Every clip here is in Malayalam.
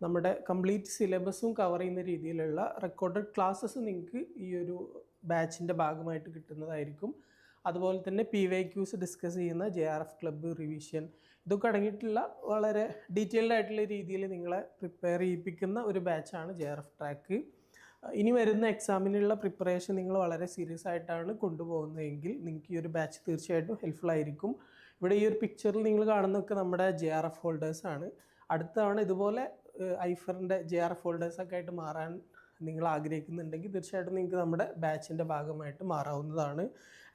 നമ്മുടെ കംപ്ലീറ്റ് സിലബസും കവർ ചെയ്യുന്ന രീതിയിലുള്ള റെക്കോർഡഡ് ക്ലാസ്സസ് നിങ്ങൾക്ക് ഈ ഒരു ബാച്ചിന്റെ ഭാഗമായിട്ട് കിട്ടുന്നതായിരിക്കും. അതുപോലെ തന്നെ പി വൈ ക്യൂസ് ഡിസ്കസ് ചെയ്യുന്ന J R F club revision ഇതൊക്കെ അടങ്ങിയിട്ടുള്ള വളരെ ഡീറ്റെയിൽഡ് ആയിട്ടുള്ള രീതിയിൽ നിങ്ങളെ പ്രിപ്പയർ ചെയ്യിപ്പിക്കുന്ന ഒരു ബാച്ചാണ് ജെ ആർ എഫ് ട്രാക്ക് ഇനി വരുന്ന എക്സാമിനുള്ള പ്രിപ്പറേഷൻ നിങ്ങൾ വളരെ സീരിയസ് ആയിട്ടാണ് കൊണ്ടുപോകുന്നതെങ്കിൽ നിങ്ങൾക്ക് ഈ ഒരു ബാച്ച് തീർച്ചയായിട്ടും ഹെൽപ്ഫുൾ ആയിരിക്കും. ഇവിടെ ഈ ഒരു പിക്ചറിൽ നിങ്ങൾ കാണുന്നതൊക്കെ നമ്മുടെ ജെ ആർ എഫ് ഹോൾഡേഴ്സാണ് അടുത്ത തവണ ഇതുപോലെ ഐഫറിന്റെ ജെ ആർ ഫോൾഡേഴ്സൊക്കെ ആയിട്ട് മാറാൻ നിങ്ങൾ ആഗ്രഹിക്കുന്നുണ്ടെങ്കിൽ തീർച്ചയായിട്ടും നിങ്ങൾക്ക് നമ്മുടെ ബാച്ചിന്റെ ഭാഗമായിട്ട് മാറാവുന്നതാണ്.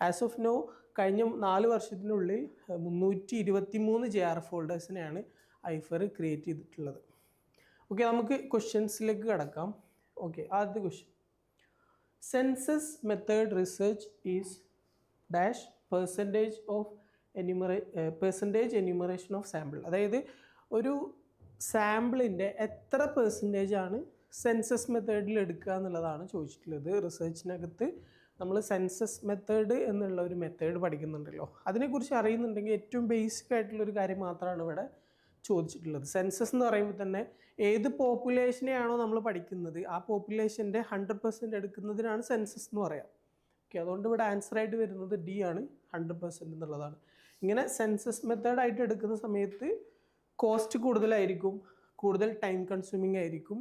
ആസ് ഓഫ് നോ കഴിഞ്ഞ നാല് വർഷത്തിനുള്ളിൽ മുന്നൂറ്റി ഇരുപത്തി മൂന്ന് ജെ ആർ ഫോൾഡേഴ്സിനെയാണ് ഐഫർ ക്രിയേറ്റ് ചെയ്തിട്ടുള്ളത്. ഓക്കെ നമുക്ക് ക്വസ്റ്റ്യൻസിലേക്ക് കടക്കാം. ഓക്കെ ആദ്യത്തെ question census method research is dash percentage of എനിമറേ percentage enumeration of sample അതായത് ഒരു സാമ്പിളിന്റെ എത്ര പെർസെന്റേജ് ആണ് സെൻസസ് മെത്തേഡിൽ എടുക്കുക എന്നുള്ളതാണ് ചോദിച്ചിട്ടുള്ളത്. റിസർച്ചിനകത്ത് നമ്മൾ സെൻസസ് മെത്തേഡ് എന്നുള്ള ഒരു മെത്തേഡ് പഠിക്കുന്നുണ്ടല്ലോ. അതിനെക്കുറിച്ച് അറിയുന്നുണ്ടെങ്കിൽ ഏറ്റവും ബേസിക് ആയിട്ടുള്ള ഒരു കാര്യം മാത്രമാണ് ഇവിടെ ചോദിച്ചിട്ടുള്ളത്. സെൻസസ് എന്ന് പറയുമ്പോൾ തന്നെ ഏത് പോപ്പുലേഷനെയാണോ നമ്മൾ പഠിക്കുന്നത് ആ പോപ്പുലേഷന്റെ ഹൺഡ്രഡ് പെർസെന്റ് എടുക്കുന്നതിനാണ് സെൻസസ് എന്ന് പറയാം. ഓക്കെ അതുകൊണ്ട് ഇവിടെ ആൻസർ ആയിട്ട് വരുന്നത് ഡി ആണ് ഹൺഡ്രഡ് പെർസെന്റ് എന്നുള്ളതാണ്. ഇങ്ങനെ സെൻസസ് മെത്തേഡായിട്ട് എടുക്കുന്ന സമയത്ത് കോസ്റ്റ് കൂടുതലായിരിക്കും കൂടുതൽ ടൈം കൺസ്യൂമിങ് ആയിരിക്കും.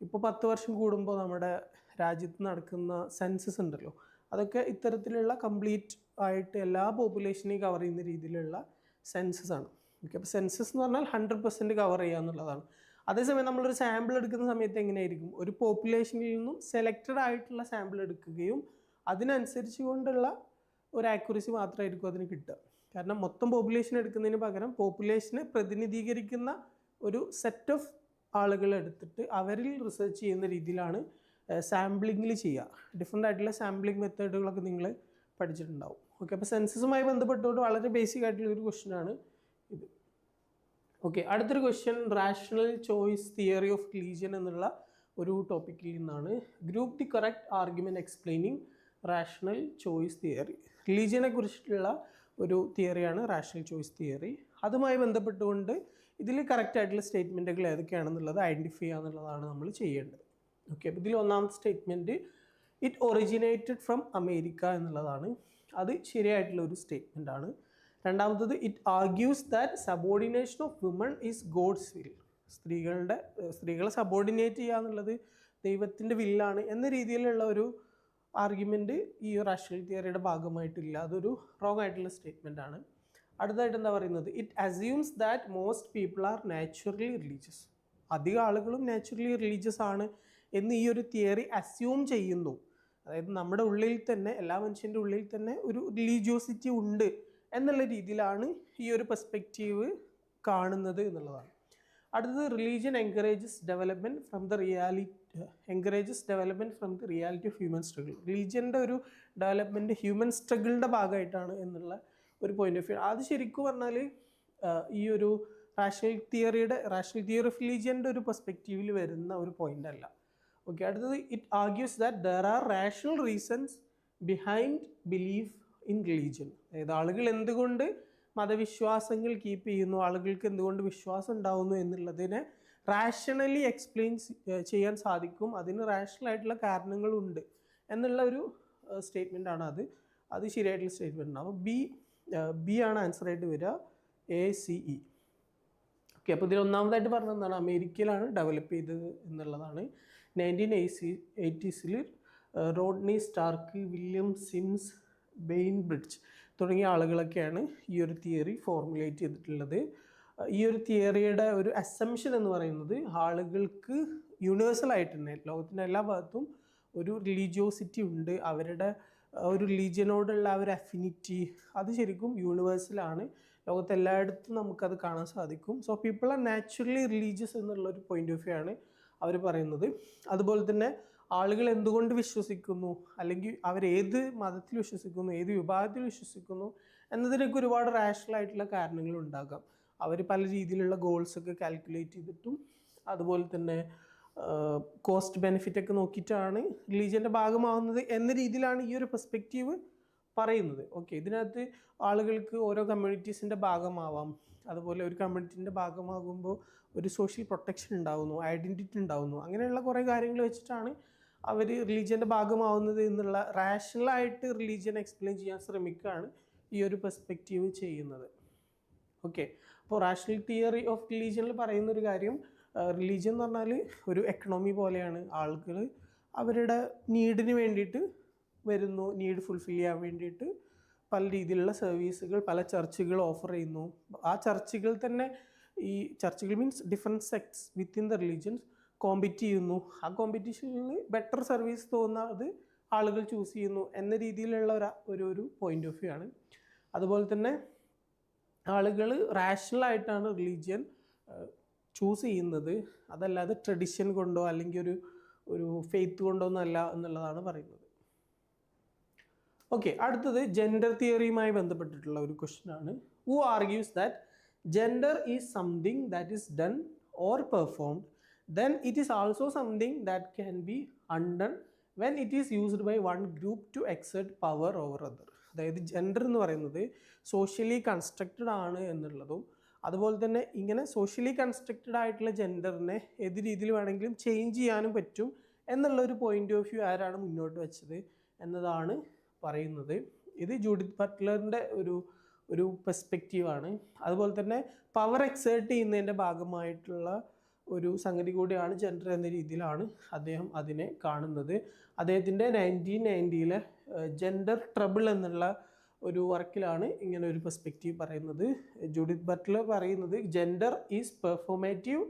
ഇപ്പോൾ പത്ത് വർഷം കൂടുമ്പോൾ നമ്മുടെ രാജ്യത്ത് നടക്കുന്ന സെൻസസ് ഉണ്ടല്ലോ അതൊക്കെ ഇത്തരത്തിലുള്ള കംപ്ലീറ്റ് ആയിട്ട് എല്ലാ പോപ്പുലേഷനെയും കവർ ചെയ്യുന്ന രീതിയിലുള്ള സെൻസസ് ആണ്. ഓക്കെ അപ്പോൾ സെൻസസ് എന്ന് പറഞ്ഞാൽ ഹൺഡ്രഡ് പെർസെന്റ് കവർ ചെയ്യുക എന്നുള്ളതാണ്. അതേസമയം നമ്മളൊരു സാമ്പിൾ എടുക്കുന്ന സമയത്ത് എങ്ങനെയായിരിക്കും? ഒരു പോപ്പുലേഷനിൽ നിന്നും സെലക്റ്റഡ് ആയിട്ടുള്ള സാമ്പിൾ എടുക്കുകയും അതിനനുസരിച്ച് കൊണ്ടുള്ള ഒരു ആക്യുറസി മാത്രമായിരിക്കും അതിന് കിട്ടുക. കാരണം മൊത്തം പോപ്പുലേഷൻ എടുക്കുന്നതിന് പകരം പോപ്പുലേഷനെ പ്രതിനിധീകരിക്കുന്ന ഒരു സെറ്റ് ഓഫ് ആളുകൾ എടുത്തിട്ട് അവരിൽ റിസർച്ച് ചെയ്യുന്ന രീതിയിലാണ് സാമ്പിളിങ്ങിൽ ചെയ്യുക. ഡിഫറെന്റ് ആയിട്ടുള്ള സാമ്പിളിംഗ് മെത്തേഡുകളൊക്കെ നിങ്ങൾ പഠിച്ചിട്ടുണ്ടാവും. ഓക്കെ അപ്പോൾ സെൻസസുമായി ബന്ധപ്പെട്ടുകൊണ്ട് വളരെ ബേസിക് ആയിട്ടുള്ള ഒരു ക്വസ്റ്റിനാണ് ഇത്. ഓക്കെ അടുത്തൊരു question rational choice theory of religion എന്നുള്ള ഒരു ടോപ്പിക്കിൽ നിന്നാണ് group the correct argument explaining rational choice theory റിലീജിയനെ കുറിച്ചിട്ടുള്ള ഒരു തിയറിയാണ് റാഷണൽ ചോയ്സ് തിയറി അതുമായി ബന്ധപ്പെട്ടുകൊണ്ട് ഇതിൽ കറക്റ്റായിട്ടുള്ള സ്റ്റേറ്റ്മെന്റുകൾ ഏതൊക്കെയാണെന്നുള്ളത് ഐഡന്റിഫൈ ചെയ്യുക എന്നുള്ളതാണ് നമ്മൾ ചെയ്യേണ്ടത്. ഓക്കെ അപ്പോൾ ഇതിൽ ഒന്നാമത്തെ statement it originated from America എന്നുള്ളതാണ്. അത് ശരിയായിട്ടുള്ള ഒരു സ്റ്റേറ്റ്മെന്റ് ആണ്. രണ്ടാമത്തത് it argues that subordination of woman is God's will സ്ത്രീകളുടെ സ്ത്രീകളെ സബോർഡിനേറ്റ് ചെയ്യുക എന്നുള്ളത് ദൈവത്തിന്റെ വില്ലാണ് എന്ന രീതിയിലുള്ള ഒരു ആർഗ്യുമെന്റ് ഈ റാഷണൽ തിയറിയുടെ ഭാഗമായിട്ടില്ല. അതൊരു റോങ് ആയിട്ടുള്ള സ്റ്റേറ്റ്മെന്റ് ആണ്. അടുത്തതായിട്ട് എന്താ പറയുന്നത്? It assumes that most people are naturally religious അധികം ആളുകളും നാച്ചുറലി റിലീജിയസ് ആണ് എന്ന് ഈ ഒരു തിയറി അസ്യൂം ചെയ്യുന്നു. അതായത് നമ്മുടെ ഉള്ളിൽ തന്നെ എല്ലാ മനുഷ്യന്റെ ഉള്ളിൽ തന്നെ ഒരു റിലീജിയോസിറ്റി ഉണ്ട് എന്നുള്ള രീതിയിലാണ് ഈ ഒരു പെർസ്പെക്റ്റീവ് കാണുന്നത് എന്നുള്ളതാണ്. അടുത്തത് religion encourages development from the reality encourages development from the reality of human struggle റിലീജിയന്റെ ഒരു ഡെവലപ്മെന്റ് ഹ്യൂമൻ സ്ട്രഗിളിന്റെ ഭാഗമായിട്ടാണ് എന്നുള്ള ഒരു പോയിന്റ് ഓഫ് വ്യൂ അത് ശരിക്കും പറഞ്ഞാൽ ഈ ഒരു റാഷണൽ തിയറിയുടെ റാഷണൽ തിയറി ഓഫ് റിലീജിയന്റെ ഒരു പെർസ്പെക്റ്റീവിൽ വരുന്ന ഒരു പോയിന്റ് അല്ല. ഓക്കെ അടുത്തത് it argues that there are rational reasons behind belief in religion അതായത് ആളുകൾ എന്തുകൊണ്ട് മതവിശ്വാസങ്ങൾ കീപ്പ് ചെയ്യുന്നു? ആളുകൾക്ക് എന്തുകൊണ്ട് വിശ്വാസം ഉണ്ടാവുന്നു എന്നുള്ളതിനെ റാഷണലി എക്സ്പ്ലെയിൻ ചെയ്യാൻ സാധിക്കും. അതിന് റാഷണൽ ആയിട്ടുള്ള കാരണങ്ങളുണ്ട് എന്നുള്ള ഒരു സ്റ്റേറ്റ്മെന്റ് ആണ് അത്. അത് ശരിയായിട്ടുള്ള സ്റ്റേറ്റ്മെന്റ് ആണ്. അപ്പോൾ ബി ബി ആണ് ആൻസർ ആയിട്ട് വരിക എ സി ഇ ഓക്കെ അപ്പോൾ ഇതിൽ ഒന്നാമതായിട്ട് പറഞ്ഞത് എന്താണ്? അമേരിക്കയിലാണ് ഡെവലപ്പ് ചെയ്തത് എന്നുള്ളതാണ്. നയന്റീൻ എയ്സി എയ്റ്റീസിൽ Rodney Stark William Sims Bainbridge തുടങ്ങിയ ആളുകളൊക്കെയാണ് ഈ ഒരു തിയറി ഫോർമുലേറ്റ് ചെയ്തിട്ടുള്ളത്. ഈ ഒരു തിയറിയുടെ ഒരു അസംഷൻ എന്ന് പറയുന്നത് ആളുകൾക്ക് യൂണിവേഴ്സൽ ആയിട്ട് തന്നെ ലോകത്തിന്റെ എല്ലാ ഭാഗത്തും ഒരു റിലീജിയോസിറ്റി ഉണ്ട്. അവരുടെ ഒരു റിലീജിയനോടുള്ള ഒരു അഫിനിറ്റി അത് ശരിക്കും യൂണിവേഴ്സലാണ് ലോകത്ത് എല്ലായിടത്തും നമുക്കത് കാണാൻ സാധിക്കും. So people are naturally religious എന്നുള്ള ഒരു പോയിന്റ് ഓഫ് വ്യൂ ആണ് അവർ പറയുന്നത്. അതുപോലെ തന്നെ ആളുകൾ എന്തുകൊണ്ട് വിശ്വസിക്കുന്നു? അല്ലെങ്കിൽ അവർ ഏത് മതത്തിൽ വിശ്വസിക്കുന്നു? ഏത് വിഭാഗത്തിൽ വിശ്വസിക്കുന്നു? എന്നതിനൊക്കെ ഒരുപാട് റാഷണൽ ആയിട്ടുള്ള കാരണങ്ങൾ ഉണ്ടാകാം. അവർ പല രീതിയിലുള്ള ഗോൾസ് ഒക്കെ കാൽക്കുലേറ്റ് ചെയ്തിട്ടും അതുപോലെ തന്നെ കോസ്റ്റ് ബെനിഫിറ്റ് ഒക്കെ നോക്കിയിട്ടാണ് റിലീജിയന്റെ ഭാഗമാവുന്നത് എന്ന രീതിയിലാണ് ഈ ഒരു പെർസ്പെക്റ്റീവ് പറയുന്നത്. ഓക്കെ ഇതിനകത്ത് ആളുകൾക്ക് ഓരോ കമ്മ്യൂണിറ്റീസിന്റെ ഭാഗമാവാം. അതുപോലെ ഒരു കമ്മ്യൂണിറ്റിന്റെ ഭാഗമാകുമ്പോൾ ഒരു സോഷ്യൽ പ്രൊട്ടക്ഷൻ ഉണ്ടാകുന്നു ഐഡന്റിറ്റി ഉണ്ടാകുന്നു അങ്ങനെയുള്ള കുറേ കാര്യങ്ങൾ വെച്ചിട്ടാണ് അവർ റിലീജിയന്റെ ഭാഗമാവുന്നത് എന്നുള്ള റാഷണലായിട്ട് റിലീജിയൻ എക്സ്പ്ലെയിൻ ചെയ്യാൻ ശ്രമിക്കുകയാണ് ഈ ഒരു പെർസ്പെക്റ്റീവ് ചെയ്യുന്നത്. ഓക്കെ അപ്പോൾ റാഷണൽ തിയറി ഓഫ് റിലീജിയനിൽ പറയുന്ന ഒരു കാര്യം റിലീജിയൻ എന്ന് പറഞ്ഞാൽ ഒരു എക്കണോമി പോലെയാണ്. ആളുകൾ അവരുടെ നീഡിന് വേണ്ടിയിട്ട് വരുന്നു നീഡ് ഫുൾഫിൽ ചെയ്യാൻ വേണ്ടിയിട്ട് പല രീതിയിലുള്ള സർവീസുകൾ പല ചർച്ചുകൾ ഓഫർ ചെയ്യുന്നു. ആ ചർച്ചുകൾ തന്നെ ഈ ചർച്ചുകൾ means different sects within the religions compete ചെയ്യുന്നു. ആ കോമ്പറ്റീഷനിൽ ബെറ്റർ സർവീസ് തോന്നുന്നത് ആളുകൾ ചൂസ് ചെയ്യുന്നു എന്ന രീതിയിലുള്ള ഒരു ഒരു പോയിന്റ് ഓഫ് വ്യൂ ആണ്. അതുപോലെ തന്നെ ആളുകൾ റാഷണൽ ആയിട്ടാണ് റിലീജിയൻ ചൂസ് ചെയ്യുന്നത്. അതല്ലാതെ ട്രഡിഷൻ കൊണ്ടോ അല്ലെങ്കിൽ ഒരു ഒരു ഫെയ്ത്ത് കൊണ്ടോ ഒന്നല്ല എന്നുള്ളതാണ് പറയുന്നത്. ഓക്കെ അടുത്തത് ജെൻഡർ തിയറിയുമായി ബന്ധപ്പെട്ടിട്ടുള്ള ഒരു ക്വസ്റ്റ്യൻ ആണ്. Who argues that gender is something that is done or performed then it is also something that can be undone when it is used by one group to exert power over other അതായത് ജെൻഡർ എന്ന് പറയുന്നത് സോഷ്യലി കൺസ്ട്രക്റ്റഡ് ആണ് എന്നുള്ളതും അതുപോലെ തന്നെ ഇങ്ങനെ സോഷ്യലി കൺസ്ട്രക്റ്റഡ് ആയിട്ടുള്ള ജെൻഡറിനെ ഏത് രീതിയിൽ വേണമെങ്കിലും ചേഞ്ച് ചെയ്യാനും പറ്റും എന്നുള്ള ഒരു പോയിന്റ് ഓഫ് വ്യൂ ആരാണ് മുന്നോട്ട് വെച്ചത് എന്നതാണ് പറയുന്നത്. ഇത് ജൂഡിത്ത് ബട്ട്ലറിന്റെ ഒരു ഒരു പെർസ്പെക്റ്റീവാണ് അതുപോലെ തന്നെ പവർ എക്സേർട്ട് ചെയ്യുന്നതിന്റെ ഭാഗമായിട്ടുള്ള ഒരു സംഗതി കൂടിയാണ് ജെൻഡർ എന്ന രീതിയിലാണ് അദ്ദേഹം അതിനെ കാണുന്നത്. അദ്ദേഹത്തിന്റെ നയന്റീൻ നയന്റിയിലെ ജെൻഡർ ട്രബിൾ എന്നുള്ള ഒരു വർക്കിലാണ് ഇങ്ങനെ ഒരു പെർസ്പെക്റ്റീവ് പറയുന്നത്. ജൂഡിത്ത് ബട്ട്ലർ പറയുന്നത് ജെൻഡർ ഈസ് പെർഫോമേറ്റീവ്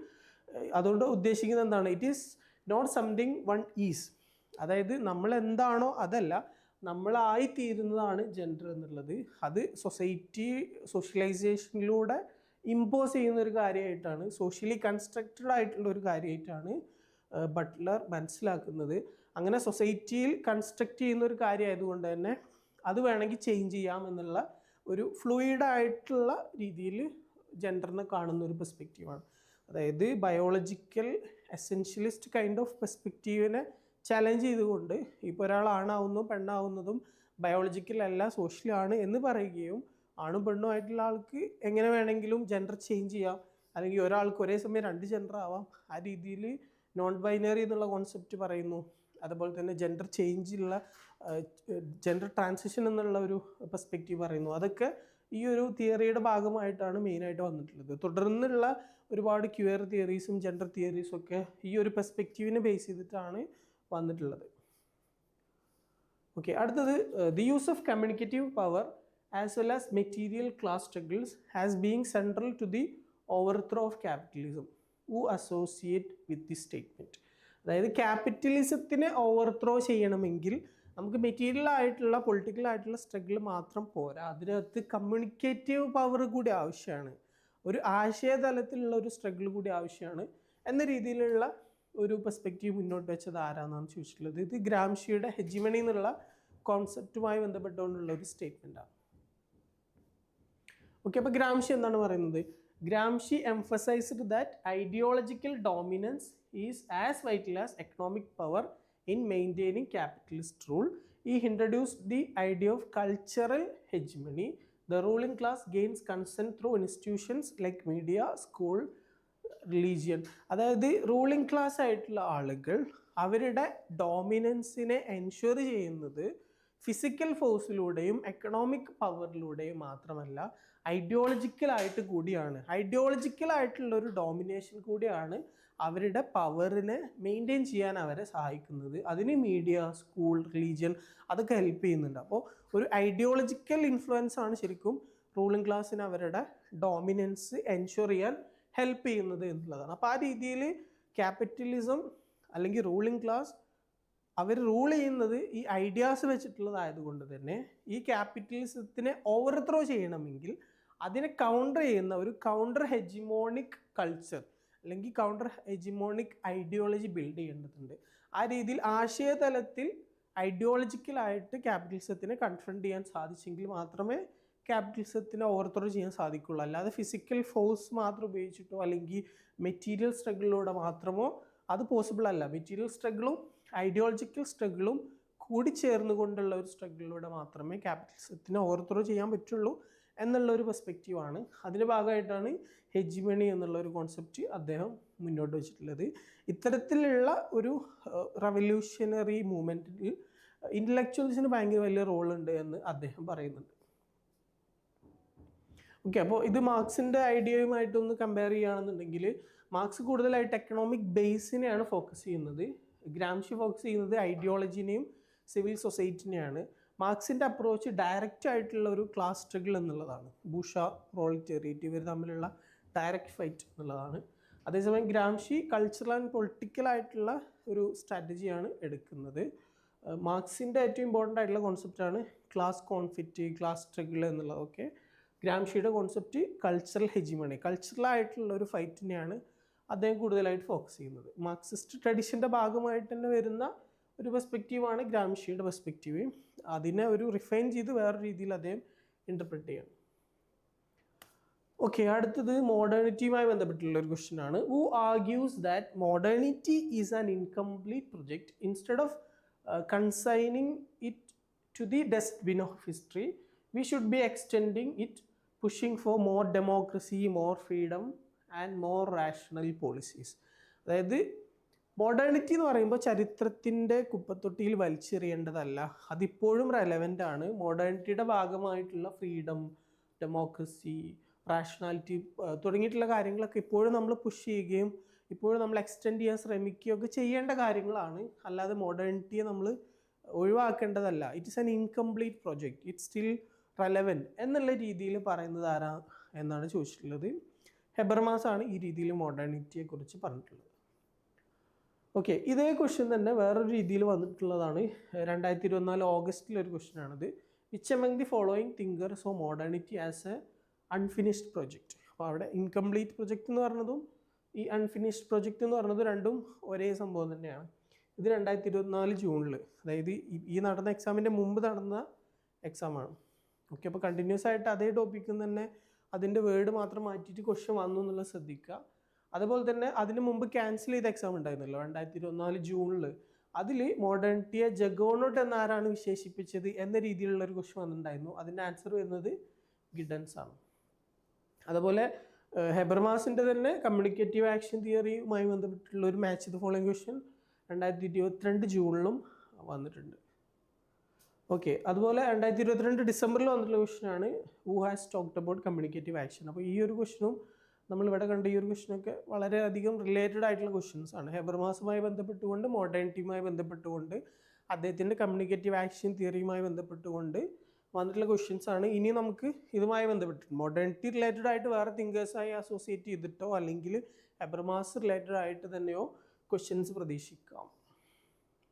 അതുകൊണ്ട് ഉദ്ദേശിക്കുന്നത് എന്താണ്? It is not something one is അതായത് നമ്മൾ എന്താണോ അതല്ല നമ്മളായി തീരുന്നതാണ് ജെൻഡർ എന്നുള്ളത്. അത് സൊസൈറ്റി സോഷ്യലൈസേഷനിലൂടെ ഇമ്പോസ് ചെയ്യുന്ന ഒരു കാര്യമായിട്ടാണ് സോഷ്യലി കൺസ്ട്രക്റ്റഡ് ആയിട്ടുള്ള ഒരു കാര്യമായിട്ടാണ് ബട്ട്ലർ മനസ്സിലാക്കുന്നത്. അങ്ങനെ സൊസൈറ്റിയിൽ കൺസ്ട്രക്റ്റ് ചെയ്യുന്ന ഒരു കാര്യമായതുകൊണ്ട് തന്നെ അത് വേണമെങ്കിൽ ചേഞ്ച് ചെയ്യാം എന്നുള്ള ഒരു ഫ്ലൂയിഡ് ആയിട്ടുള്ള രീതിയിൽ ജെൻഡറിനെ കാണുന്ന ഒരു പെർസ്പെക്റ്റീവാണ് അതായത് ബയോളജിക്കൽ എസെൻഷ്യലിസ്റ്റ് കൈൻഡ് ഓഫ് പെർസ്പെക്റ്റീവിനെ ചലഞ്ച് ചെയ്തുകൊണ്ട് ഇപ്പോൾ ഒരാൾ ആണാവുന്നതും പെണ്ണാവുന്നതും ബയോളജിക്കൽ അല്ല സോഷ്യലാണ് എന്ന് പറയുകയും ആണും പെണ്ണും ആയിട്ടുള്ള ആൾക്ക് എങ്ങനെ വേണമെങ്കിലും ജെൻഡർ ചേഞ്ച് ചെയ്യാം. അല്ലെങ്കിൽ ഒരാൾക്ക് ഒരേ സമയം രണ്ട് ജെൻഡർ ആവാം. ആ രീതിയിൽ നോൺ ബൈനറി എന്നുള്ള കോൺസെപ്റ്റ് പറയുന്നു. അതുപോലെ തന്നെ ജെൻഡർ ചേഞ്ചുള്ള ജെൻഡർ ട്രാൻസിഷൻ എന്നുള്ള ഒരു പെർസ്പെക്റ്റീവ് പറയുന്നു. അതൊക്കെ ഈ ഒരു തിയറിയുടെ ഭാഗമായിട്ടാണ് മെയിനായിട്ട് വന്നിട്ടുള്ളത്. തുടർന്നുള്ള ഒരുപാട് ക്യൂർ തിയറീസും ജെൻഡർ തിയറീസും ഒക്കെ ഈ ഒരു പെർസ്പെക്റ്റീവിനെ ബേസ് ചെയ്തിട്ടാണ് വന്നിട്ടുള്ളത്. ഓക്കെ അടുത്തത് the use of communicative power as well as material class struggles has being central to the overthrow of capitalism who associate with the statement അതായത് ക്യാപിറ്റലിസത്തിനെ ഓവർത്രോ ചെയ്യണമെങ്കിൽ നമുക്ക് മെറ്റീരിയൽ ആയിട്ടുള്ള പൊളിറ്റിക്കൽ ആയിട്ടുള്ള സ്ട്രഗിൾ മാത്രം പോരാ. അതിനകത്ത് കമ്മ്യൂണിക്കേറ്റീവ് പവർ കൂടി ആവശ്യമാണ് ഒരു ആശയതലത്തിലുള്ള ഒരു സ്ട്രഗിൾ കൂടി ആവശ്യമാണ് എന്ന രീതിയിലുള്ള ഒരു പെർസ്പെക്റ്റീവ് മുന്നോട്ട് വെച്ചത് ആരാന്നാണ് ചോദിച്ചിട്ടുള്ളത്? ഇത് ഗ്രാംഷിയുടെ ഹെജിമണി എന്നുള്ള കോൺസെപ്റ്റുമായി ബന്ധപ്പെട്ടുകൊണ്ടുള്ള ഒരു സ്റ്റേറ്റ്മെന്റാണ് ഓക്കെ അപ്പോൾ ഗ്രാംഷി എന്താണ് പറയുന്നത്? Gramsci emphasised that ideological dominance is as vital as economic power in maintaining capitalist rule he introduced the idea of cultural hegemony the ruling class gains consent through institutions like media school religion അതായത് റൂളിംഗ് ക്ലാസ് ആയിട്ടുള്ള ആളുകൾ അവരുടെ ഡോമിനൻസിനെ എൻഷുർ ചെയ്യുന്നത് ഫിസിക്കൽ ഫോഴ്സിലൂടെയും എക്കണോമിക് പവറിലൂടെയും മാത്രമല്ല ഐഡിയോളജിക്കലായിട്ട് കൂടിയാണ്. ഐഡിയോളജിക്കൽ ആയിട്ടുള്ള ഒരു ഡോമിനേഷൻ കൂടിയാണ് അവരുടെ പവറിനെ മെയിന്റെയിൻ ചെയ്യാൻ അവരെ സഹായിക്കുന്നത്. അതിന് മീഡിയ സ്കൂൾ റിലീജിയൻ അതൊക്കെ ഹെൽപ്പ് ചെയ്യുന്നുണ്ട്. അപ്പോൾ ഒരു ഐഡിയോളജിക്കൽ ഇൻഫ്ലുവൻസ് ആണ് ശരിക്കും റൂളിംഗ് ക്ലാസ്സിന് അവരുടെ ഡോമിനൻസ് എൻഷുർ ചെയ്യാൻ ഹെൽപ്പ് ചെയ്യുന്നത് എന്നുള്ളതാണ്. അപ്പോൾ ആ രീതിയിൽ ക്യാപിറ്റലിസം അല്ലെങ്കിൽ റൂളിംഗ് ക്ലാസ് അവർ റൂൾ ചെയ്യുന്നത് ഈ ഐഡിയാസ് വെച്ചിട്ടുള്ളതായതുകൊണ്ട് തന്നെ ഈ ക്യാപിറ്റലിസത്തിനെ ഓവർത്രോ ചെയ്യണമെങ്കിൽ അതിനെ കൗണ്ടർ ചെയ്യുന്ന ഒരു കൗണ്ടർ ഹെജിമോണിക് കൾച്ചർ അല്ലെങ്കിൽ കൗണ്ടർ ഹെജിമോണിക് ഐഡിയോളജി ബിൽഡ് ചെയ്യേണ്ടതുണ്ട്. ആ രീതിയിൽ ആശയതലത്തിൽ ഐഡിയോളജിക്കലായിട്ട് ക്യാപിറ്റലിസത്തിനെ കൺഫ്രണ്ട് ചെയ്യാൻ സാധിച്ചെങ്കിൽ മാത്രമേ ക്യാപിറ്റലിസത്തിനെ ഓവർത്രോ ചെയ്യാൻ സാധിക്കുള്ളൂ. അല്ലാതെ ഫിസിക്കൽ ഫോഴ്സ് മാത്രം ഉപയോഗിച്ചിട്ടോ അല്ലെങ്കിൽ മെറ്റീരിയൽ സ്ട്രഗിളിലൂടെ മാത്രമോ അത് പോസിബിൾ അല്ല. മെറ്റീരിയൽ സ്ട്രഗിളും ഐഡിയോളജിക്കൽ സ്ട്രഗിളും കൂടി ചേർന്നുകൊണ്ടുള്ള ഒരു സ്ട്രഗിളിലൂടെ മാത്രമേ ക്യാപിറ്റലിസത്തിനെ ഓവർത്രോ ചെയ്യാൻ പറ്റുള്ളൂ എന്നുള്ള ഒരു പെർസ്പെക്റ്റീവാണ് അതിന്റെ ഭാഗമായിട്ടാണ് ഹെജിമണി എന്നുള്ള ഒരു കോൺസെപ്റ്റ് അദ്ദേഹം മുന്നോട്ട് വെച്ചിട്ടുള്ളത്. ഇത്തരത്തിലുള്ള ഒരു റവല്യൂഷണറി മൂവ്മെന്റിൽ ഇന്റലക്ച്വൽസിന് ഭയങ്കര വലിയ റോളുണ്ട് എന്ന് അദ്ദേഹം പറയുന്നുണ്ട്. ഓക്കെ അപ്പോൾ ഇത് മാർക്സിന്റെ ഐഡിയയുമായിട്ടൊന്ന് കമ്പയർ ചെയ്യുകയാണെന്നുണ്ടെങ്കിൽ മാർക്സ് കൂടുതലായിട്ട് എക്കണോമിക് ബേസിനെയാണ് ഫോക്കസ് ചെയ്യുന്നത്. ഗ്രാംഷി ഫോക്കസ് ചെയ്യുന്നത് ഐഡിയോളജിനെയും സിവിൽ സൊസൈറ്റിനെയാണ് മാർക്സിന്റെ അപ്രോച്ച് ഡയറക്റ്റ് ആയിട്ടുള്ള ഒരു ക്ലാസ് സ്ട്രഗിൾ എന്നുള്ളതാണ്. ബുഷ പ്രോളിറ്റേറിയറ്റ് ഇവർ തമ്മിലുള്ള ഡയറക്റ്റ് ഫൈറ്റ് എന്നുള്ളതാണ്. അതേസമയം ഗ്രാംഷി കൾച്ചറൽ ആൻഡ് പൊളിറ്റിക്കൽ ആയിട്ടുള്ള ഒരു സ്ട്രാറ്റജിയാണ് എടുക്കുന്നത്. മാർക്സിന്റെ ഏറ്റവും ഇമ്പോർട്ടന്റ് ആയിട്ടുള്ള കോൺസെപ്റ്റാണ് ക്ലാസ് കോൺഫ്ലിക്റ്റ് ക്ലാസ് സ്ട്രഗിൾ എന്നുള്ളതൊക്കെ ഗ്രാംഷിയുടെ കോൺസെപ്റ്റ് കൾച്ചറൽ ഹെജിമണി കൾച്ചറൽ ആയിട്ടുള്ള ഒരു ഫൈറ്റിനെയാണ് അദ്ദേഹം കൂടുതലായിട്ട് ഫോക്കസ് ചെയ്യുന്നത്. മാർക്സിസ്റ്റ് ട്രഡീഷന്റെ ഭാഗമായിട്ട് തന്നെ വരുന്ന ഒരു പെർസ്പെക്റ്റീവാണ് ഗ്രാംഷിയുടെ പെർസ്പെക്റ്റീവ് അതിനെ ഒരു റിഫൈൻ ചെയ്ത് വേറെ രീതിയിൽ അദ്ദേഹം ഇന്റർപ്രറ്റ് ചെയ്യണം. ഓക്കെ അടുത്തത് മോഡേണിറ്റിയുമായി ബന്ധപ്പെട്ടുള്ള ഒരു ക്വസ്റ്റ്യൻ ആണ്. Who argues that modernity is an incomplete project instead of consigning it to the dustbin of history we should be extending it pushing for more democracy more freedom and more rational policies. അതായത് മോഡേണിറ്റി എന്ന് പറയുമ്പോൾ ചരിത്രത്തിന്റെ കുപ്പത്തൊട്ടിയിൽ വലിച്ചെറിയേണ്ടതല്ല. അതിപ്പോഴും റെലവന്റ് ആണ്. മോഡേണിറ്റിയുടെ ഭാഗമായിട്ടുള്ള ഫ്രീഡം ഡെമോക്രസി റാഷണാലിറ്റി തുടങ്ങിയിട്ടുള്ള കാര്യങ്ങളൊക്കെ ഇപ്പോഴും നമ്മൾ പുഷ് ചെയ്യുകയും ഇപ്പോഴും നമ്മൾ എക്സ്റ്റെൻഡ് ചെയ്യാൻ ശ്രമിക്കുകയൊക്കെ ചെയ്യേണ്ട കാര്യങ്ങളാണ്. അല്ലാതെ മോഡേണിറ്റിയെ നമ്മൾ ഒഴിവാക്കേണ്ടതല്ല. It is an incomplete project it still relevant എന്നുള്ള രീതിയിൽ പറയുന്നത് ആരാ എന്നാണ് ചോദിച്ചിട്ടുള്ളത്. ഹെബർമാസ് ആണ് ഈ രീതിയിൽ മോഡേണിറ്റിയെ കുറിച്ച് പറഞ്ഞിട്ടുള്ളത്. ഓക്കെ ഇതേ ക്വസ്റ്റ്യൻ തന്നെ വേറൊരു രീതിയിൽ വന്നിട്ടുള്ളതാണ്. രണ്ടായിരത്തി ഇരുപത്തിനാല് ഓഗസ്റ്റിലൊരു ക്വസ്റ്റ്യൻ ആണിത്. Which among the following thinker saw modernity as a unfinished project അപ്പോൾ അവിടെ ഇൻകംപ്ലീറ്റ് പ്രൊജക്റ്റ് എന്ന് പറഞ്ഞതും ഈ അൺഫിനിഷ്ഡ് പ്രൊജക്റ്റ് എന്ന് പറഞ്ഞതും രണ്ടും ഒരേ സംഭവം തന്നെയാണ്. ഇത് രണ്ടായിരത്തി ഇരുപത്തിനാല് ജൂണിൽ അതായത് ഈ- ഈ നടന്ന എക്സാമിന്റെ മുമ്പ് നടന്ന എക്സാമാണ് ഓക്കെ അപ്പോൾ കണ്ടിന്യൂസ് ആയിട്ട് അതേ ടോപ്പിക്കിൽ തന്നെ അതിന്റെ വേർഡ് മാത്രം മാറ്റിയിട്ട് ക്വസ്റ്റ്യൻ വന്നു എന്നുള്ളത് ശ്രദ്ധിക്കുക. അതുപോലെ തന്നെ അതിന് മുമ്പ് ക്യാൻസൽ ചെയ്ത എക്സാം ഉണ്ടായിരുന്നല്ലോ രണ്ടായിരത്തി ഇരുപത്തിനാല് ജൂണിൽ അതിൽ മോഡേണിറ്റിയെ ജഗോണോട്ട് എന്നാരാണ് വിശേഷിപ്പിച്ചത് എന്ന രീതിയിലുള്ള ഒരു ക്വസ്റ്റ്യൻ വന്നിട്ടുണ്ടായിരുന്നു. അതിന്റെ ആൻസർ വരുന്നത് ഗിഡൻസ് ആണ്. അതുപോലെ ഹെബർമാസിന്റെ തന്നെ കമ്മ്യൂണിക്കേറ്റീവ് ആക്ഷൻ തിയറിയുമായി ബന്ധപ്പെട്ടുള്ള ഒരു മാച്ച് ദ ഫോളോയിങ് ക്വസ്റ്റ്യൻ രണ്ടായിരത്തി ഇരുപത്തിരണ്ട് ജൂണിലും വന്നിട്ടുണ്ട്. ഓക്കെ അതുപോലെ രണ്ടായിരത്തി ഇരുപത്തിരണ്ട് ഡിസംബറിൽ വന്നിട്ടുള്ള ക്വസ്റ്റനാണ് who has talked about communicative action അപ്പോൾ ഈ ഒരു ക്വസ്റ്റനും നമ്മൾ ഇവിടെ കണ്ട ഈ ഒരു ക്വസ്റ്റനൊക്കെ വളരെയധികം റിലേറ്റഡ് ആയിട്ടുള്ള ക്വസ്റ്റ്യൻസ് ആണ്. ഹെബർമാസുമായി ബന്ധപ്പെട്ടുകൊണ്ട് മോഡേണിറ്റിയുമായി ബന്ധപ്പെട്ടുകൊണ്ട് അദ്ദേഹത്തിന്റെ കമ്മ്യൂണിക്കേറ്റീവ് ആക്ഷൻ തിയറിയുമായി ബന്ധപ്പെട്ടുകൊണ്ട് വന്നിട്ടുള്ള ക്വസ്റ്റ്യൻസ് ആണ്. ഇനി നമുക്ക് ഇതുമായി ബന്ധപ്പെട്ട് മോഡേണിറ്റി റിലേറ്റഡ് ആയിട്ട് വേറെ തിങ്കേഴ്സായി അസോസിയേറ്റ് ചെയ്തിട്ടോ അല്ലെങ്കിൽ ഹെബർമാസ് റിലേറ്റഡ് ആയിട്ട് തന്നെയോ ക്വസ്റ്റ്യൻസ് പ്രതീക്ഷിക്കാം.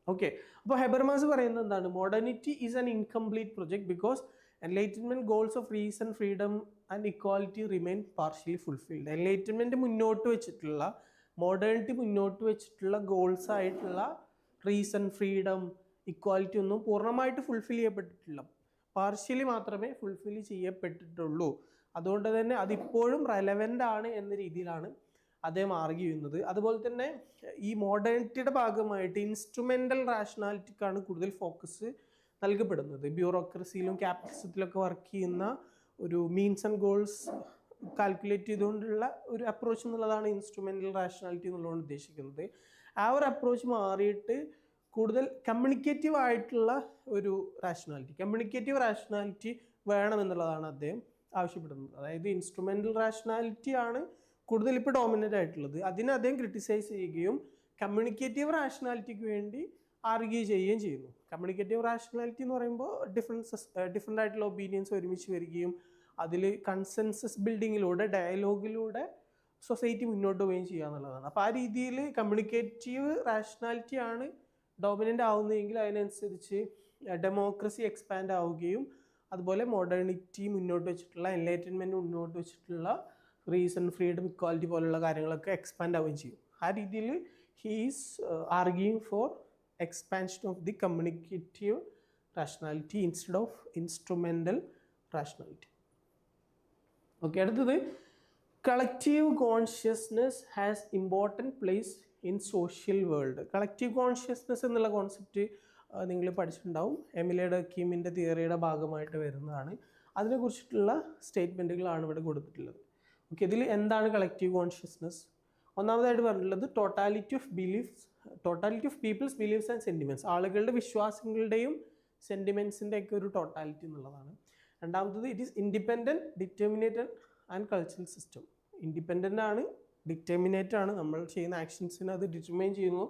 ഓക്കെ അപ്പോൾ ഹെബർമാസ് പറയുന്നത് എന്താണ്? Modernity is an incomplete project because enlightenment goals of reason freedom and equality remain partially fulfilled enlightenment മുന്നോട്ട് വെച്ചിട്ടുള്ള മോഡേണിറ്റി മുന്നോട്ട് വെച്ചിട്ടുള്ള ഗോൾസ് ആയിട്ടുള്ള റീസൺ ഫ്രീഡം ഇക്വാലിറ്റി ഒന്നും പൂർണമായിട്ട് ഫുൾഫിൽ ചെയ്യപ്പെട്ടിട്ടില്ല. പാർഷ്യലി മാത്രമേ ഫുൾഫിൽ ചെയ്യപ്പെട്ടിട്ടുള്ളൂ. അതുകൊണ്ട് തന്നെ അതിപ്പോഴും റെലവന്റ് ആണ് എന്ന രീതിയിലാണ് അദ്ദേഹം ആർഗ്യൂ ചെയ്യുന്നത്. അതുപോലെ തന്നെ ഈ മോഡേണിറ്റിയുടെ ഭാഗമായിട്ട് ഇൻസ്ട്രുമെന്റൽ റാഷണാലിറ്റിക്കാണ് കൂടുതൽ ഫോക്കസ് നൽകപ്പെടുന്നത്. ബ്യൂറോക്രസിയിലും ക്യാപിറ്റലിസത്തിലൊക്കെ വർക്ക് ചെയ്യുന്ന ഒരു മീൻസ് ആൻഡ് ഗോൾസ് കാൽക്കുലേറ്റ് ചെയ്തുകൊണ്ടുള്ള ഒരു അപ്രോച്ച് എന്നുള്ളതാണ് ഇൻസ്ട്രുമെന്റൽ റാഷണാലിറ്റി എന്നുള്ളതാണ് ഉദ്ദേശിക്കുന്നത്. ആ ഒരു അപ്രോച്ച് മാറിയിട്ട് കൂടുതൽ കമ്മ്യൂണിക്കേറ്റീവ് ആയിട്ടുള്ള ഒരു റാഷണാലിറ്റി കമ്മ്യൂണിക്കേറ്റീവ് റാഷണാലിറ്റി വേണമെന്നുള്ളതാണ് അദ്ദേഹം ആവശ്യപ്പെടുന്നത്. അതായത് ഇൻസ്ട്രുമെന്റൽ റാഷണാലിറ്റി ആണ് കൂടുതൽ ഇപ്പോൾ ഡോമിനന്റ് ആയിട്ടുള്ളത്. അതിനെ അദ്ദേഹം ക്രിട്ടിസൈസ് ചെയ്യുകയും കമ്മ്യൂണിക്കേറ്റീവ് റാഷണാലിറ്റിക്ക് വേണ്ടി ആർഗ്യൂ ചെയ്യുകയും ചെയ്യുന്നു. കമ്മ്യൂണിക്കേറ്റീവ് റാഷണാലിറ്റി എന്ന് പറയുമ്പോൾ ഡിഫറൻസസ് ഡിഫറെന്റ് ആയിട്ടുള്ള ഒപ്പീനിയൻസ് ഒരുമിച്ച് വരികയും അതിൽ കൺസെൻസസ് ബിൽഡിങ്ങിലൂടെ ഡയലോഗിലൂടെ സൊസൈറ്റി മുന്നോട്ട് പോവുകയും ചെയ്യുക എന്നുള്ളതാണ്. അപ്പോൾ ആ രീതിയിൽ കമ്മ്യൂണിക്കേറ്റീവ് റാഷണാലിറ്റിയാണ് ഡോമിനന്റ് ആവുന്നതെങ്കിൽ അതിനനുസരിച്ച് ഡെമോക്രസി എക്സ്പാൻഡ് ആവുകയും അതുപോലെ മോഡേണിറ്റി മുന്നോട്ട് വെച്ചിട്ടുള്ള എൻലൈറ്റൻമെന്റ് മുന്നോട്ട് വെച്ചിട്ടുള്ള റീസൺ ഫ്രീഡം ഇക്വാലിറ്റി പോലുള്ള കാര്യങ്ങളൊക്കെ എക്സ്പാൻഡ് ആവുകയും ചെയ്യും. ആ രീതിയിൽ he's arguing for expansion of the communicative rationality instead of instrumental rationality okay അടുത്തത് collective consciousness has important place in social world collective consciousness എന്നുള്ള കോൺസെപ്റ്റ് നിങ്ങൾ പഠിച്ചിട്ടുണ്ടാവും. എമിലയുടെ കീമിന്റെ തിയറിയുടെ ഭാഗമായിട്ട് വരുന്നതാണ്. അതിനെക്കുറിച്ചിട്ടുള്ള സ്റ്റേറ്റ്മെന്റുകളാണ് ഇവിടെ കൊടുത്തിട്ടുള്ളത്. ഓക്കെ ഇതിൽ എന്താണ് കളക്റ്റീവ് കോൺഷ്യസ്നസ് ഒന്നാമതായിട്ട് പറഞ്ഞിട്ടുള്ളത് totality of beliefs totality of people's beliefs and sentiments ആളുകളുടെ വിശ്വാസങ്ങളുടെയും സെന്റിമെന്റ്സിന്റെ ഒക്കെ ഒരു ടോട്ടാലിറ്റി എന്നുള്ളതാണ്. രണ്ടാമത്തത് it is independent determinated and cultural system independent ആണ് ഡിറ്റർമിനേറ്റ് ആണ്. നമ്മൾ ചെയ്യുന്ന ആക്ഷൻസിനെ അത് ഡിറ്റർമൈൻ ചെയ്യുന്നു.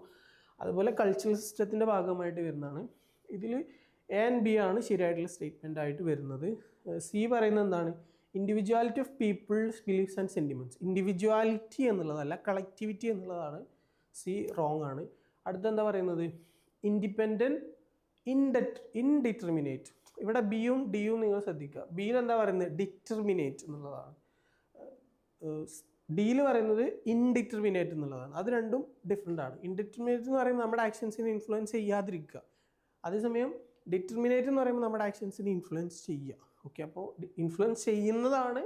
അതുപോലെ കൾച്ചറൽ സിസ്റ്റത്തിന്റെ ഭാഗമായിട്ട് വരുന്നതാണ്. ഇതിൽ എ ആൻഡ് ബി ആണ് ശരിയായിട്ടുള്ള സ്റ്റേറ്റ്മെന്റ് ആയിട്ട് വരുന്നത്. സി പറയുന്നത് എന്താണ്? Individuality of people's beliefs and sentiments individuality എന്നുള്ളതല്ല കളക്ടിവിറ്റി എന്നുള്ളതാണ്. സി റോങ് ആണ്. അടുത്തെന്താ പറയുന്നത്? ഇൻഡിപെൻഡന്റ് ഇൻഡെറ്റ് ഇൻഡിറ്റർമിനേറ്റ് ഇവിടെ ബിയും ഡിയും നിങ്ങൾ ശ്രദ്ധിക്കുക. ബിയിൽ എന്താ പറയുന്നത്? ഡിറ്റർമിനേറ്റ് എന്നുള്ളതാണ്. ഡിയിൽ പറയുന്നത് ഇൻഡിറ്റർമിനേറ്റ് എന്നുള്ളതാണ്. അത് രണ്ടും ഡിഫറെന്റ് ആണ്. ഇൻഡിറ്റർമിനേറ്റ് എന്ന് പറയുമ്പോൾ നമ്മുടെ ആക്ഷൻസിനെ ഇൻഫ്ലുവൻസ് ചെയ്യാതിരിക്കുക. അതേസമയം ഡിറ്റർമിനേറ്റ് എന്ന് പറയുമ്പോൾ നമ്മുടെ ആക്ഷൻസിനെ ഇൻഫ്ലുവൻസ് ചെയ്യുക. ഓക്കെ അപ്പോൾ ഇൻഫ്ലുവൻസ് ചെയ്യുന്നതാണ്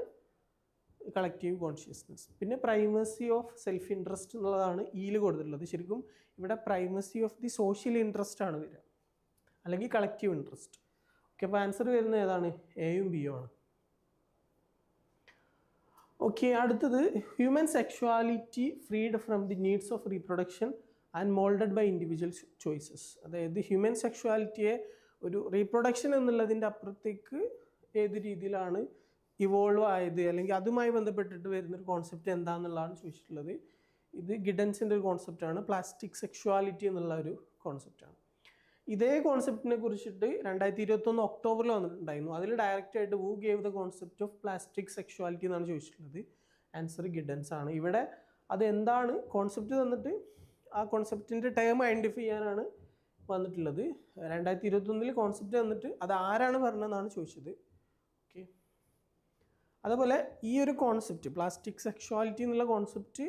കളക്റ്റീവ് കോൺഷ്യസ്നസ് പിന്നെ പ്രൈമസി ഓഫ് സെൽഫ് ഇൻട്രസ്റ്റ് എന്നുള്ളതാണ് ഈയിൽ കൊടുത്തിട്ടുള്ളത്. ശരിക്കും ഇവിടെ primacy of the social interest ആണ് വരിക. അല്ലെങ്കിൽ കളക്റ്റീവ് ഇൻട്രസ്റ്റ് ഓക്കെ അപ്പോൾ ആൻസർ വരുന്നത് ഏതാണ്? എയും ബിയും ആണ്. ഓക്കെ അടുത്തത് human sexuality freed from the needs of reproduction and moulded by individual choices അതായത് ഹ്യൂമൻ സെക്ഷുവാലിറ്റിയെ ഒരു റീപ്രൊഡക്ഷൻ എന്നുള്ളതിന്റെ അപ്പുറത്തേക്ക് ഏത് രീതിയിലാണ് ഇവോൾവ് ആയത്? അല്ലെങ്കിൽ അതുമായി ബന്ധപ്പെട്ടിട്ട് വരുന്നൊരു കോൺസെപ്റ്റ് എന്താണെന്നുള്ളതാണ് ചോദിച്ചിട്ടുള്ളത്. ഇത് ഗിഡൻസിന്റെ ഒരു കോൺസെപ്റ്റാണ് പ്ലാസ്റ്റിക് സെക്ഷുവാലിറ്റി എന്നുള്ള ഒരു കോൺസെപ്റ്റാണ് ഇതേ കോൺസെപ്റ്റിനെ കുറിച്ചിട്ട് രണ്ടായിരത്തി ഇരുപത്തൊന്ന് ഒക്ടോബറിൽ വന്നിട്ടുണ്ടായിരുന്നു. അതിൽ ഡയറക്റ്റ് ആയിട്ട് who gave the concept of plastic sexuality എന്നാണ് ചോദിച്ചിട്ടുള്ളത്. ആൻസർ ഗിഡൻസ് ആണ്. ഇവിടെ അത് എന്താണ് കോൺസെപ്റ്റ് തന്നിട്ട് ആ കോൺസെപ്റ്റിന്റെ ടേം ഐഡന്റിഫൈ ചെയ്യാനാണ് വന്നിട്ടുള്ളത്. രണ്ടായിരത്തി ഇരുപത്തൊന്നിൽ കോൺസെപ്റ്റ് തന്നിട്ട് അത് ആരാണ് പറഞ്ഞതെന്നാണ് ചോദിച്ചത്. അതുപോലെ ഈ ഒരു കോൺസെപ്റ്റ് പ്ലാസ്റ്റിക് സെക്ഷുവാലിറ്റി എന്നുള്ള കോൺസെപ്റ്റ്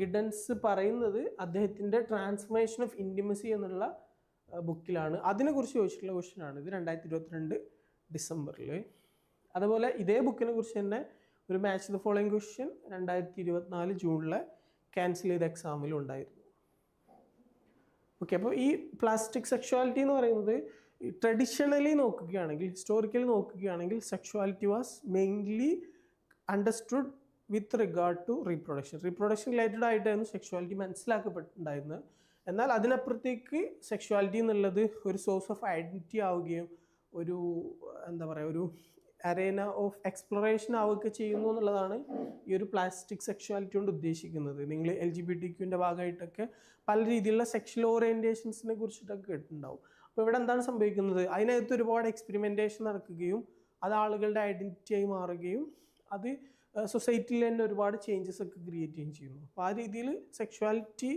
ഗിഡൻസ് പറയുന്നത് അദ്ദേഹത്തിന്റെ ട്രാൻസ്ഫർമേഷൻ ഓഫ് ഇന്റിമസി എന്നുള്ള ബുക്കിലാണ് അതിനെക്കുറിച്ച് ചോദിച്ചിട്ടുള്ള ക്വസ്റ്റ്യൻ ആണ്. ഇത് രണ്ടായിരത്തി ഇരുപത്തിരണ്ട് ഡിസംബറിൽ അതുപോലെ ഇതേ ബുക്കിനെ കുറിച്ച് തന്നെ ഒരു മാച്ച് ദ ഫോളോയിങ് ക്വസ്റ്റ്യൻ രണ്ടായിരത്തി ഇരുപത്തിനാല് ജൂണിലെ ക്യാൻസൽ ചെയ്ത എക്സാമിലും ഉണ്ടായിരുന്നു. ഓക്കെ അപ്പോൾ ഈ പ്ലാസ്റ്റിക് സെക്ഷുവാലിറ്റി എന്ന് പറയുന്നത് ട്രഡീഷണലി നോക്കുകയാണെങ്കിൽ ഹിസ്റ്റോറിക്കലി നോക്കുകയാണെങ്കിൽ sexuality was mainly understood with regard to reproduction reproduction related ആയിട്ടായിരുന്നു സെക്ഷുവാലിറ്റി മനസ്സിലാക്കപ്പെട്ടിട്ടുണ്ടായിരുന്നത്. എന്നാൽ അതിനപ്പുറത്തേക്ക് സെക്ഷുവാലിറ്റി എന്നുള്ളത് ഒരു സോഴ്സ് ഓഫ് ഐഡന്റിറ്റി ആവുകയും ഒരു എന്താ പറയുക ഒരു അരേന ഓഫ് എക്സ്പ്ലോറേഷൻ ആവുകയൊക്കെ ചെയ്യുന്നു എന്നുള്ളതാണ് ഈ ഒരു പ്ലാസ്റ്റിക് സെക്ഷുവാലിറ്റി കൊണ്ട് ഉദ്ദേശിക്കുന്നത്. നിങ്ങൾ എൽ ജി ബി ടി ക്യൂവിന്റെ ഭാഗമായിട്ടൊക്കെ പല രീതിയിലുള്ള സെക്ഷൽ ഓറിയന്റേഷൻസിനെ കുറിച്ചിട്ടൊക്കെ കേട്ടിട്ടുണ്ടാവും. അപ്പോൾ ഇവിടെ എന്താണ് സംഭവിക്കുന്നത്? അതിനകത്ത് ഒരുപാട് എക്സ്പെരിമെന്റേഷൻ നടക്കുകയും അത് ആളുകളുടെ ഐഡന്റിറ്റിയായി മാറുകയും അത് സൊസൈറ്റിയിൽ തന്നെ ഒരുപാട് ചേഞ്ചസ് ഒക്കെ ക്രിയേറ്റ് ചെയ്യുകയും ചെയ്യുന്നു. അപ്പോൾ ആ രീതിയിൽ സെക്ഷുവാലിറ്റി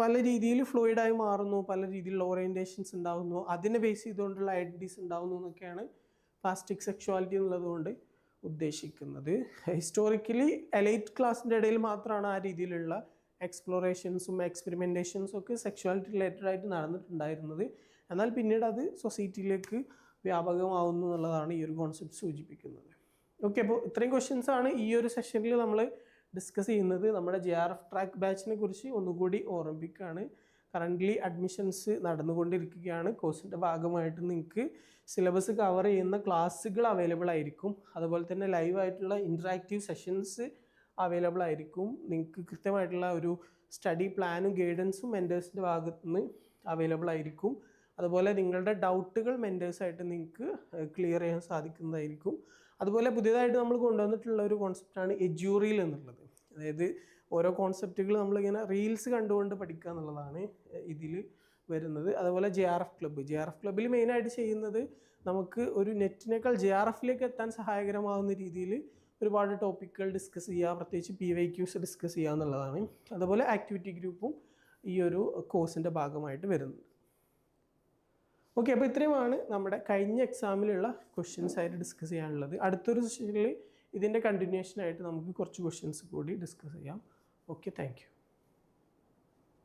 പല രീതിയിൽ ഫ്ലൂയിഡായി മാറുന്നു പല രീതിയിലുള്ള ഓറിയന്റേഷൻസ് ഉണ്ടാകുന്നു അതിനെ ബേസ് ചെയ്തുകൊണ്ടുള്ള ഐഡന്റിറ്റീസ് ഉണ്ടാകുന്നു എന്നൊക്കെയാണ് പ്ലാസ്റ്റിക് സെക്ഷുവാലിറ്റി എന്നുള്ളതുകൊണ്ട് ഉദ്ദേശിക്കുന്നത്. ഹിസ്റ്റോറിക്കലി എലൈറ്റ് ക്ലാസ്സിന്റെ ഇടയിൽ മാത്രമാണ് ആ രീതിയിലുള്ള എക്സ്പ്ലോറേഷൻസും എക്സ്പെരിമെന്റേഷൻസും ഒക്കെ സെക്ഷുവാലിറ്റി റിലേറ്റഡ് ആയിട്ട് നടന്നിട്ടുണ്ടായിരുന്നത്. എന്നാൽ പിന്നീട് അത് സൊസൈറ്റിയിലേക്ക് വ്യാപകമാവുന്നു എന്നുള്ളതാണ് ഈ ഒരു കോൺസെപ്റ്റ് സൂചിപ്പിക്കുന്നത്. ഓക്കെ അപ്പോൾ ഇത്രയും ക്വസ്റ്റ്യൻസ് ആണ് ഈ ഒരു സെഷനിൽ നമ്മൾ ഡിസ്കസ് ചെയ്യുന്നത്. നമ്മുടെ ജെ ആർ എഫ് ട്രാക്ക് ബാച്ചിനെ കുറിച്ച് ഒന്നുകൂടി ഓർമ്മിപ്പിക്കുകയാണ്. കറന്റ്ലി അഡ്മിഷൻസ് നടന്നുകൊണ്ടിരിക്കുകയാണ്. കോഴ്സിന്റെ ഭാഗമായിട്ട് നിങ്ങൾക്ക് സിലബസ് കവർ ചെയ്യുന്ന ക്ലാസ്സുകൾ അവൈലബിൾ ആയിരിക്കും. അതുപോലെ തന്നെ ലൈവായിട്ടുള്ള ഇന്ററാക്റ്റീവ് സെഷൻസ് അവൈലബിൾ ആയിരിക്കും. നിങ്ങൾക്ക് കൃത്യമായിട്ടുള്ള ഒരു സ്റ്റഡി പ്ലാനും ഗൈഡൻസും മെന്റേഴ്സിന്റെ ഭാഗത്തു നിന്ന് അവൈലബിൾ ആയിരിക്കും. അതുപോലെ നിങ്ങളുടെ ഡൗട്ടുകൾ മെന്റേഴ്സായിട്ട് നിങ്ങൾക്ക് ക്ലിയർ ചെയ്യാൻ സാധിക്കുന്നതായിരിക്കും. അതുപോലെ പുതിയതായിട്ട് നമ്മൾ കൊണ്ടുവന്നിട്ടുള്ള ഒരു കോൺസെപ്റ്റാണ് എജ്യൂറിയൽ എന്നുള്ളത്. അതായത് ഓരോ കോൺസെപ്റ്റുകൾ നമ്മളിങ്ങനെ റീൽസ് കണ്ടുകൊണ്ട് പഠിക്കുക എന്നുള്ളതാണ് ഇതിൽ വരുന്നത്. അതുപോലെ J R F club J R F ക്ലബ്ബിൽ മെയിനായിട്ട് ചെയ്യുന്നത് നമുക്ക് ഒരു നെറ്റിനേക്കാൾ ജെ ആർ എഫിലേക്ക് എത്താൻ സഹായകരമാകുന്ന രീതിയിൽ ഒരുപാട് ടോപ്പിക്കുകൾ ഡിസ്കസ് ചെയ്യുക പ്രത്യേകിച്ച് പി വൈ ക്യൂസ് ഡിസ്കസ് ചെയ്യുക എന്നുള്ളതാണ്. അതുപോലെ ആക്ടിവിറ്റി ഗ്രൂപ്പും ഈ ഒരു കോഴ്സിന്റെ ഭാഗമായിട്ട് വരുന്നത്. ഓക്കെ അപ്പോൾ ഇത്രയുമാണ് നമ്മുടെ കഴിഞ്ഞ എക്സാമിലുള്ള ക്വസ്റ്റ്യൻസ് ആയിട്ട് ഡിസ്കസ് ചെയ്യാനുള്ളത്. അടുത്തൊരു സെഷനിൽ ഇതിന്റെ കണ്ടിന്യൂഷൻ ആയിട്ട് നമുക്ക് കുറച്ച് ക്വസ്റ്റ്യൻസ് കൂടി ഡിസ്കസ് ചെയ്യാം. Okay thank